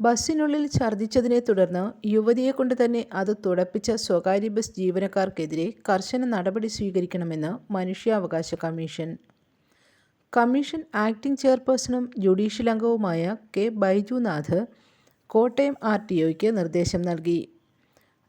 ബസ്സിനുള്ളിൽ ഛർദ്ദിച്ചതിനെ തുടർന്ന് യുവതിയെ കൊണ്ട് തന്നെ അത് തുടപ്പിച്ച സ്വകാര്യ ബസ് ജീവനക്കാർക്കെതിരെ കർശന നടപടി സ്വീകരിക്കണമെന്ന് മനുഷ്യാവകാശ കമ്മീഷൻ. കമ്മീഷൻ ആക്ടിംഗ് ചെയർപേഴ്സണും ജുഡീഷ്യൽ അംഗവുമായ K. Baijunath Kottayam R T ഒയ്ക്ക് നിർദ്ദേശം നൽകി.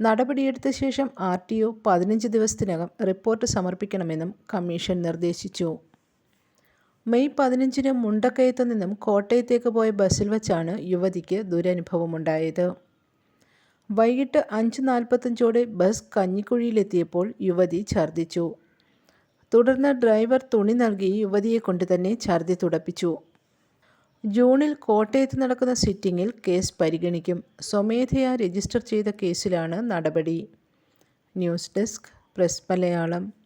നടപടിയെടുത്ത ശേഷം ആർ ടി ഒ പതിനഞ്ച് ദിവസത്തിനകം റിപ്പോർട്ട് സമർപ്പിക്കണമെന്നും കമ്മീഷൻ നിർദ്ദേശിച്ചു. മെയ് പതിനഞ്ചിന് മുണ്ടക്കയത്ത് നിന്നും കോട്ടയത്തേക്ക് പോയ ബസ്സിൽ വച്ചാണ് യുവതിക്ക് ദുരനുഭവമുണ്ടായത്. വൈകിട്ട് അഞ്ച് നാൽപ്പത്തഞ്ചോടെ ബസ് കഞ്ഞിക്കുഴിയിലെത്തിയപ്പോൾ യുവതി ഛർദ്ദിച്ചു. തുടർന്ന് ഡ്രൈവർ തുണി നൽകി യുവതിയെ കൊണ്ട് തന്നെ ഛർദ്ദി തുടപ്പിച്ചു. ജൂണിൽ കോട്ടയത്ത് നടക്കുന്ന സിറ്റിംഗിൽ കേസ് പരിഗണിക്കും. സ്വമേധയാ രജിസ്റ്റർ ചെയ്ത കേസിലാണ് നടപടി. News desk press Malayalam.